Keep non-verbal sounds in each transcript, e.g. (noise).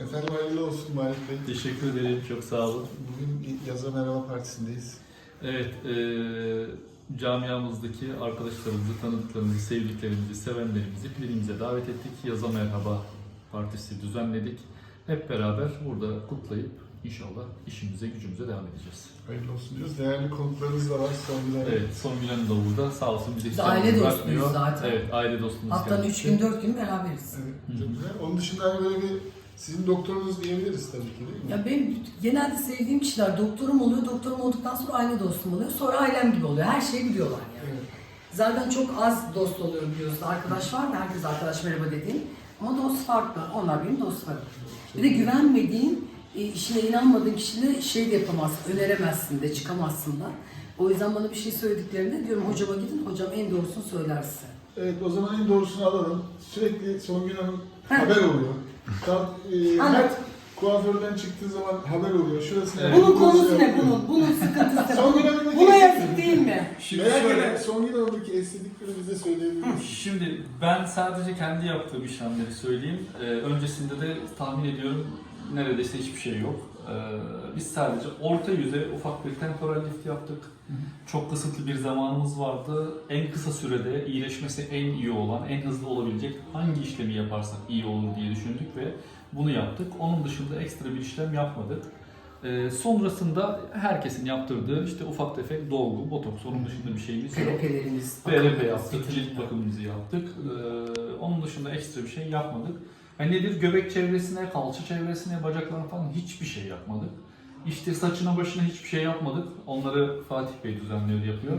Efendim hayırlı olsun Malik Bey. Teşekkür ederim, çok sağ olun. Bugün Yaza Merhaba Partisi'ndeyiz. Evet, eee camiamızdaki arkadaşlarımızı, tanıdıklarımızı, sevdiklerimizi, sevenlerimizi pilimize davet ettik. Yaza Merhaba Partisi düzenledik. Hep beraber burada kutlayıp inşallah işimize, gücümüze devam edeceğiz. Hayırlı olsun diyoruz. Değerli konuklarımız da var. Son bir Evet, son Hanım da burada. Sağ olsun bizi hiç aile yalnız dostuyuz bırakmıyor. zaten. Evet, aile dostumuz Haftanın kendisi. 3 gün 4 gün beraberiz. Evet, çok güzel. Onun dışında hani böyle bir sizin doktorunuz diyebiliriz tabii ki değil mi? Ya benim genelde sevdiğim kişiler doktorum oluyor. Doktorum olduktan sonra aile dostum oluyor. Sonra ailem gibi oluyor. Her şeyi biliyorlar yani. Evet. Zaten çok az dost oluyorum biliyorsun. Arkadaş var da herkes arkadaş merhaba dediğim. Ama dost farklı. Onlar benim dostlarım. Bir de güvenmediğin, e, işine inanmadığın kişiyle şey de yapamazsın, öneremezsin de, çıkamazsın da. O yüzden bana bir şey söylediklerinde diyorum hocama gidin, hocam en doğrusunu söyler size. Evet o zaman en doğrusunu alalım. Sürekli Songül Hanım haber oluyor. Tam, e, her kuaförden çıktığı zaman haber oluyor. Şurası Evet. Bunun konusu ne bunun? Bunun sıkıntısı ne? Songül Hanım'daki Buna yazık değil mi? Şimdi Merak şöyle, eden Songül Hanım'daki estetikleri bize söyleyebilir? Şimdi ben sadece kendi yaptığım işlemleri söyleyeyim. Ee, öncesinde de tahmin ediyorum neredeyse hiçbir şey yok. Ee, biz sadece orta yüze ufak bir temporal lift yaptık. Çok kısıtlı bir zamanımız vardı. En kısa sürede iyileşmesi en iyi olan, en hızlı olabilecek hangi işlemi yaparsak iyi olur diye düşündük ve bunu yaptık. Onun dışında ekstra bir işlem yapmadık. Ee, sonrasında herkesin yaptırdığı işte ufak tefek dolgu, botoks, onun dışında bir şeyimiz yok. PRP'lerimiz. PRP yaptık, cilt bakımımızı yaptık. Ee, onun dışında ekstra bir şey yapmadık. Yani nedir? Göbek çevresine, kalça çevresine, bacaklarına falan hiçbir şey yapmadık. İşte saçına başına hiçbir şey yapmadık. Onları Fatih Bey düzenliyor, yapıyor.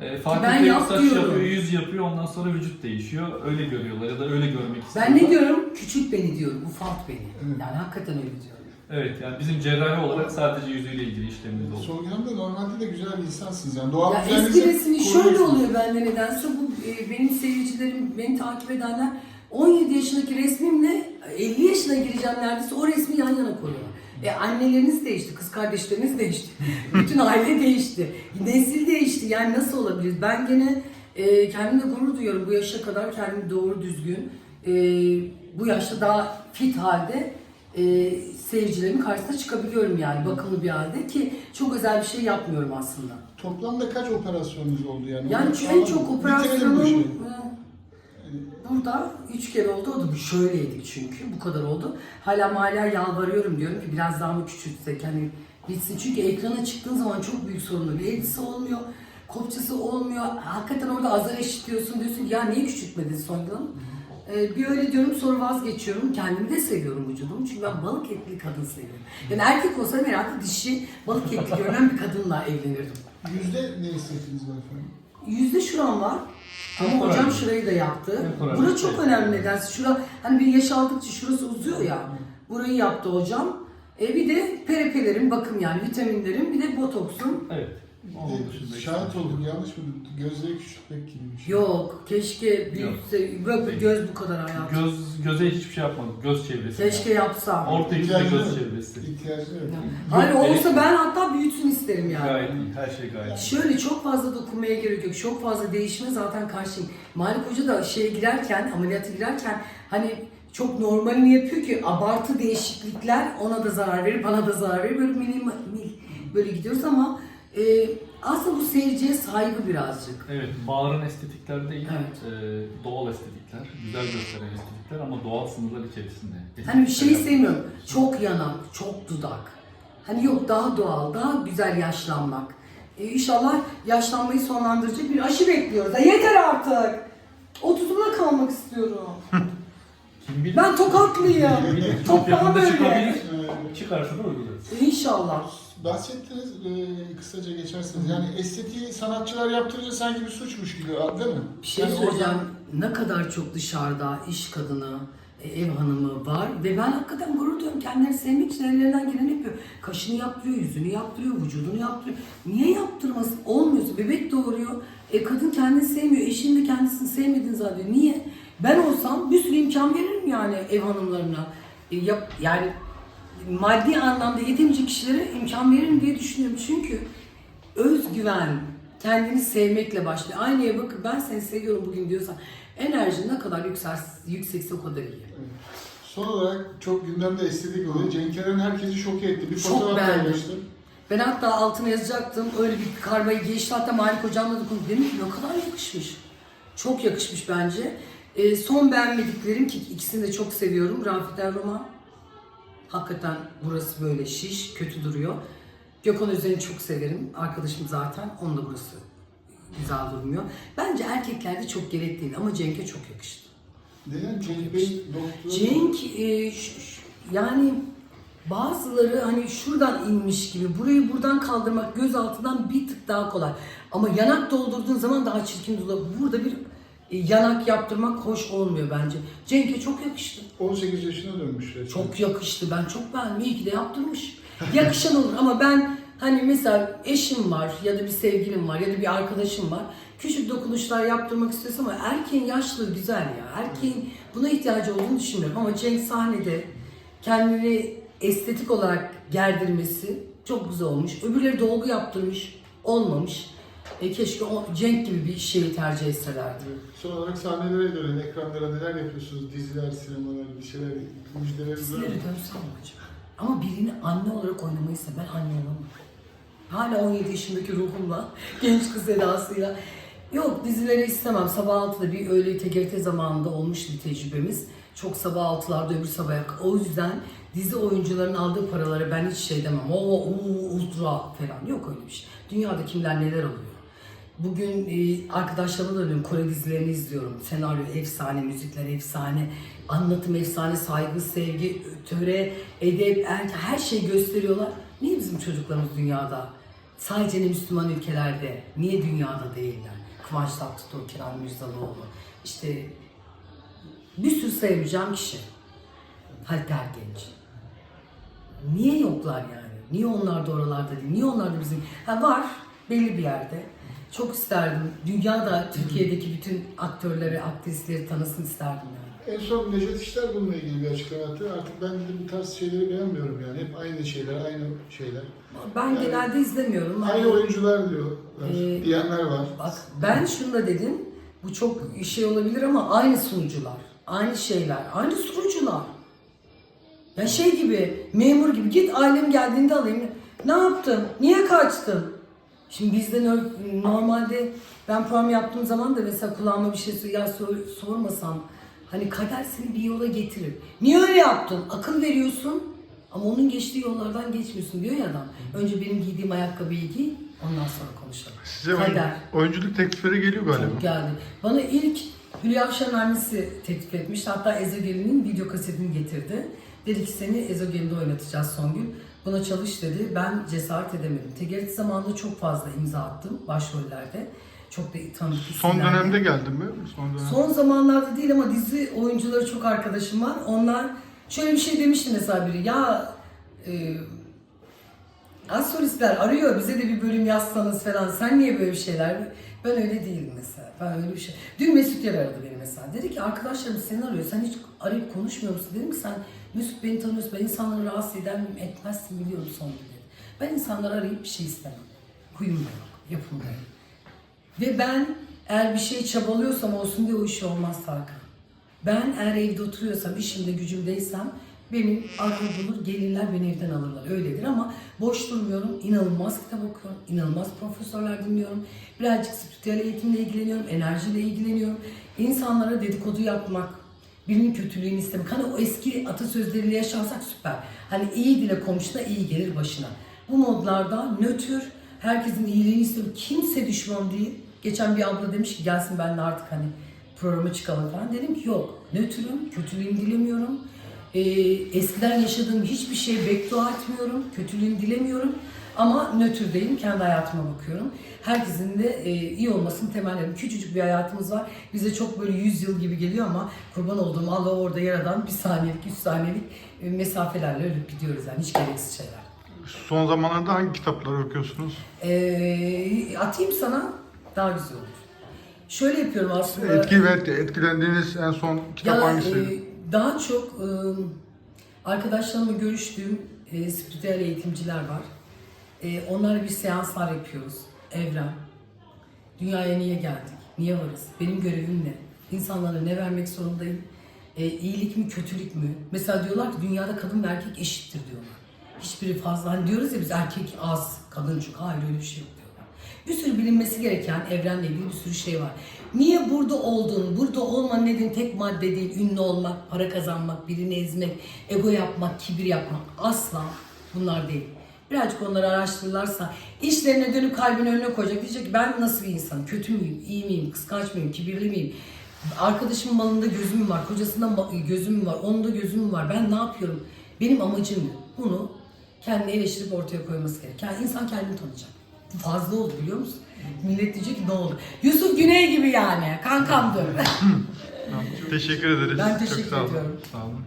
Ee, Fatih Ben Bey yap saç diyorum. yapıyor, yüz yapıyor, ondan sonra vücut değişiyor. Öyle görüyorlar ya da öyle görmek istiyorlar. Ben ne diyorum? Küçük beni diyorum, ufalt beni. Yani hakikaten öyle diyorum. Evet, yani bizim cerrahi olarak sadece yüzüyle ilgili işlemimiz oldu. Songül Hanım da normalde de güzel bir insansınız. Yani doğal Ya güzelliğinizi eski resmi şöyle koruyorsunuz. oluyor bende nedense bu e, benim seyircilerim, beni takip edenler 17 yaşındaki resmimle 50 yaşına gireceğim neredeyse o resmi yan yana koyuyorlar. E anneleriniz değişti, kız kardeşleriniz değişti, (laughs) bütün aile değişti, nesil değişti. Yani nasıl olabilir? Ben gene e, kendimle gurur duyuyorum bu yaşa kadar kendimi doğru düzgün, e, bu yaşta daha fit halde e, seyircilerimin karşısına çıkabiliyorum yani bakımlı bir halde ki çok özel bir şey yapmıyorum aslında. Toplamda kaç operasyonunuz oldu yani? Yani en çok operasyonum burada üç kere oldu. O da bu şöyleydik çünkü bu kadar oldu. Hala hala yalvarıyorum diyorum ki biraz daha mı küçültsek hani bitsin. Çünkü ekrana çıktığın zaman çok büyük sorunlu. Bir elbise olmuyor, kopçası olmuyor. Hakikaten orada azar eşitliyorsun diyorsun ya niye küçültmedin Hanım? Ee, bir öyle diyorum sonra vazgeçiyorum. Kendimi de seviyorum vücudumu. Çünkü ben balık etli kadın seviyorum. Yani erkek olsa herhalde dişi balık etli görünen bir kadınla evlenirdim. Yüzde ne hissettiniz efendim? Yüzde şuram var. Ama hocam şurayı da yaptı. Temporal. Bura çok önemli nedense. Şura hani bir yaş aldıkça şurası uzuyor ya. Burayı yaptı hocam. E bir de perepelerim, bakım yani vitaminlerim, bir de botoksum. Evet. Onun dışında Bir de Şahit olduk yanlış mı? Gözleri küçültmek gibi bir şey. Yok, keşke büyütse, bak Değil. göz bu kadar hayatım. Göz, göze hiçbir şey yapmadık. Göz çevresi. Keşke yapsam. Orta yüzde İhtiyacı göz yok. çevresi. İhtiyacı yok. Hani Yok, olsa evet. ben hatta büyütsün isterim yani. Gayet iyi. Her şey gayet iyi. Şöyle çok fazla dokunmaya gerek yok. Çok fazla değişime zaten karşıyım. Malik Hoca da şeye girerken, ameliyata girerken hani çok normalini yapıyor ki abartı değişiklikler ona da zarar verir, bana da zarar verir. Böyle minimal böyle gidiyoruz ama e, aslında bu seyirciye saygı birazcık. Evet, bağıran estetikler değil, Evet. e, doğal estetikler, güzel gösteren estetikler ama doğal sınırlar içerisinde. Hani bir şey Estetikler sevmiyorum. Çok yanak, çok dudak. Hani yok daha doğal, daha güzel yaşlanmak. E, inşallah yaşlanmayı sonlandıracak bir aşı bekliyoruz. Ya yeter artık. 30'umda kalmak istiyorum. (laughs) Kim bilir? Ben tokatlıyım. Kim bilir? Çok Toprağı yakında böyle. çıkabilir. Ee, Çıkarsa da uygularız. İnşallah. Bahsettiniz, e, kısaca geçerseniz. Yani estetiği sanatçılar yaptırınca sanki bir suçmuş gibi değil mi? Bir şey Yani söyleyeceğim. oradan- Ne kadar çok dışarıda iş kadını, e, ev hanımı var ve ben hakikaten gurur duyuyorum. Kendileri sevmek için ellerinden geleni yapıyor. Kaşını yaptırıyor, yüzünü yaptırıyor, vücudunu yaptırıyor. Niye yaptırmasın? Olmuyorsa bebek doğuruyor. E kadın kendini sevmiyor, eşinin de kendisini sevmediğini zannediyor. Niye? Ben olsam bir sürü imkan veririm yani ev hanımlarına. E, yap, yani maddi anlamda yetemeyecek kişilere imkan veririm diye düşünüyorum. Çünkü özgüven, kendini sevmekle başlıyor. Aynaya bakıp ben seni seviyorum bugün diyorsan enerji ne kadar yüksel, yüksekse o kadar iyi. Son olarak çok gündemde estetik oluyor. Cenk Eren herkesi şok etti. Bir Çok fotoğraf paylaştı. Ben hatta altına yazacaktım. Öyle bir karmayı geçti. Hatta Malik hocamla da konuştum. Ki ne kadar yakışmış. Çok yakışmış bence. Ee, son beğenmediklerim ki ikisini de çok seviyorum. Rafet Erroman. Hakikaten burası böyle şiş, kötü duruyor. Gökhan Özen'i çok severim. Arkadaşım zaten. Onun da burası güzel durmuyor. Bence erkeklerde çok gerek değil ama Cenk'e çok yakıştı. Neden? Cenk Bey doktor. Cenk e, yani bazıları hani şuradan inmiş gibi burayı buradan kaldırmak göz altından bir tık daha kolay. Ama yanak doldurduğun zaman daha çirkin duruyor. Burada bir yanak yaptırmak hoş olmuyor bence. Cenk'e çok yakıştı. 18 yaşına dönmüş resmen. Çok yakıştı. Ben çok beğendim. İyi ki de yaptırmış. Yakışan olur ama ben hani mesela eşim var ya da bir sevgilim var ya da bir arkadaşım var. Küçük dokunuşlar yaptırmak istiyorsam ama erkeğin yaşlılığı güzel ya. Erkeğin buna ihtiyacı olduğunu düşünmüyorum. Ama Cenk sahnede kendini estetik olarak gerdirmesi çok güzel olmuş. Öbürleri dolgu yaptırmış. Olmamış. E, keşke o Cenk gibi bir şeyi tercih etselerdi. Son olarak sahnelere dönelim. Ekranlara neler yapıyorsunuz? Diziler, sinemalar, bir şeyler, müjdeleriniz var Sizleri mı? dönsem acaba? Ama birini anne olarak oynamayı ben anne olamam. Hala 17 yaşındaki ruhumla, genç kız edasıyla. Yok dizileri istemem. Sabah 6'da bir öğle TGRT zamanında olmuş bir tecrübemiz. Çok sabah 6'larda öbür sabah O yüzden dizi oyuncuların aldığı paraları ben hiç şey demem. O, o ultra falan. Yok öyle bir şey. Dünyada kimler neler oluyor. Bugün e, arkadaşlarımla dönüyorum. Kore dizilerini izliyorum. Senaryo efsane, müzikler efsane, anlatım efsane, saygı, sevgi, töre, edep, er, her şeyi gösteriyorlar. Niye bizim çocuklarımız dünyada? Sadece ne Müslüman ülkelerde, niye dünyada değiller? Kıvanç Tatlıtuğ, Kenan Mirzalıoğlu, işte bir sürü sayamayacağım kişi. Halit Ergenç. Niye yoklar yani? Niye onlar da oralarda değil? Niye onlar da bizim... Ha var belli bir yerde. Çok isterdim. Dünyada Türkiye'deki bütün aktörleri, aktrisleri tanısın isterdim yani. En son Necdet İşler bununla ilgili bir açıklama yaptı. Artık ben dedim bu tarz şeyleri beğenmiyorum yani. Hep aynı şeyler, aynı şeyler. Ben Yani- genelde izlemiyorum. Aynı Hani- oyuncular diyorlar. Ee, diyenler var. Bak ben şunu da dedim. Bu çok şey olabilir ama aynı sunucular. Aynı şeyler. Aynı sunucular. Ya şey gibi, memur gibi git ailem geldiğinde alayım. Ne yaptın? Niye kaçtın? Şimdi bizden ö- normalde ben program yaptığım zaman da mesela kulağıma bir şey ya sor, sormasan hani kader seni bir yola getirir. Niye öyle yaptın? Akıl veriyorsun ama onun geçtiği yollardan geçmiyorsun diyor ya adam. Önce benim giydiğim ayakkabıyı giy ondan sonra konuşalım. Size Kader. oyunculuk teklifleri geliyor galiba. Çok geldi. Bana ilk Hülya Avşar'ın annesi teklif etmişti. Hatta Ezogelin'in video kasetini getirdi. Dedi ki seni Ezogelin'de oynatacağız son gün. Buna çalış dedi. Ben cesaret edemedim. TGRT zamanında çok fazla imza attım başrollerde. Çok da tanıdık Son isimlerle. dönemde geldi mi? Son dönem. Son zamanlarda değil ama dizi oyuncuları çok arkadaşım var. Onlar şöyle bir şey demişti mesela biri. Ya e, Astrolistler arıyor bize de bir bölüm yazsanız falan. Sen niye böyle bir şeyler? Ben öyle değilim mesela. Ben öyle bir şey. Dün Mesut Yer aradı beni mesela. Dedi ki arkadaşlarım seni arıyor. Sen hiç arayıp konuşmuyor musun? Dedim ki sen Mesut beni tanıyorsun. Ben insanları rahatsız eder miyim? Etmezsin biliyorum son dedi. Ben insanları arayıp bir şey istemem. Huyum da yok. Yapım. Ve ben eğer bir şey çabalıyorsam olsun diye o iş olmaz Tarkan. Ben eğer evde oturuyorsam, işimde gücümdeysem benim arar bulur, gelirler beni evden alırlar. Öyledir ama boş durmuyorum. İnanılmaz kitap okuyorum. inanılmaz profesörler dinliyorum. Birazcık spiritüel eğitimle ilgileniyorum. Enerjiyle ilgileniyorum. İnsanlara dedikodu yapmak, birinin kötülüğünü istemek. Hani o eski atasözleriyle yaşarsak süper. Hani iyi dile komşuna iyi gelir başına. Bu modlarda nötr, herkesin iyiliğini istiyorum. Kimse düşman değil. Geçen bir abla demiş ki gelsin benimle artık hani programa çıkalım falan. Dedim ki yok. Nötrüm, kötülüğünü dilemiyorum. Ee, eskiden yaşadığım hiçbir şeye beddua etmiyorum. Kötülüğünü dilemiyorum. Ama nötrdeyim. Kendi hayatıma bakıyorum. Herkesin de e, iyi olmasını temellerim. Küçücük bir hayatımız var. Bize çok böyle 100 yıl gibi geliyor ama kurban olduğum Allah orada yaradan bir saniyelik, 3 saniyelik e, mesafelerle ölüp gidiyoruz yani. Hiç gereksiz şeyler. Son zamanlarda hangi kitapları okuyorsunuz? Ee, atayım sana daha güzel olur. Şöyle yapıyorum aslında. Etki ve etkilendiğiniz en son kitap Ya, hangisiydi? e, daha çok e, arkadaşlarımla görüştüğüm e, spiritüel eğitimciler var. E, onlarla bir seanslar yapıyoruz. Evren. Dünyaya niye geldik? Niye varız? Benim görevim ne? İnsanlara ne vermek zorundayım? E, iyilik mi kötülük mü? Mesela diyorlar ki dünyada kadın ve erkek eşittir diyorlar. Hiçbiri fazla hani diyoruz ya biz erkek az, kadın çok. Hayır öyle bir şey yok. Bir sürü bilinmesi gereken evrenle ilgili bir sürü şey var. Niye burada olduğun, burada olmanın nedeni tek madde değil. Ünlü olmak, para kazanmak, birini ezmek, ego yapmak, kibir yapmak. Asla bunlar değil. Birazcık onları araştırırlarsa işlerine dönüp kalbini önüne koyacak. Diyecek ki ben nasıl bir insanım? Kötü müyüm? iyi miyim? Kıskanç mıyım? Kibirli miyim? Arkadaşımın malında gözüm var? Kocasında gözüm var? Onda gözüm var? Ben ne yapıyorum? Benim amacım ne? Bunu kendini eleştirip ortaya koyması gerek. Yani insan kendini tanıyacak. Fazla oldu biliyor musun? Millet diyecek ki ne oldu? Yusuf Güney gibi yani. Kankamdır. Teşekkür ederiz. Ben Çok teşekkür sağ olun. ediyorum. Sağ olun.